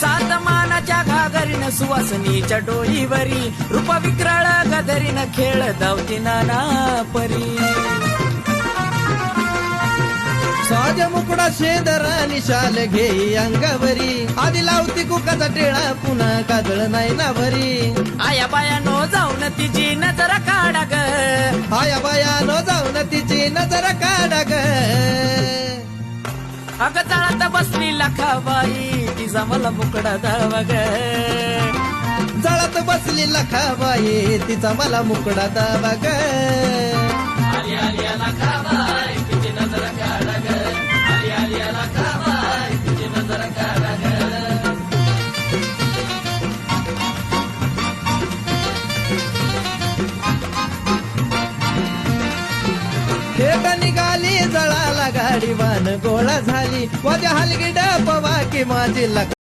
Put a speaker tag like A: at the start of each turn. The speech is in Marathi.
A: सात मानाच्या घागरीन सुवासनीच्या डोईवरी रूप विक्राळ गदरीन खेळ धावती नाना परी
B: साज मुकुडा शेदरा निशाल घेई अंगावरी. आधी लावती कुकाचा टेळा पुन्हा काजळ नाही ना भरी
A: आया बाया नो जाऊन तिची नजर काढा ग
B: हाया बाया न जाऊन तिची नजर काढा ग
A: अग बसली लखाबाई तिचा मला मुकडा दावा ग
B: जळत बसली लखाबाई तिचा मला मुकडा दावा ग
A: आली
B: गाडी वान गोळा झाली. माझ्या हलगी डपवा की माझी लक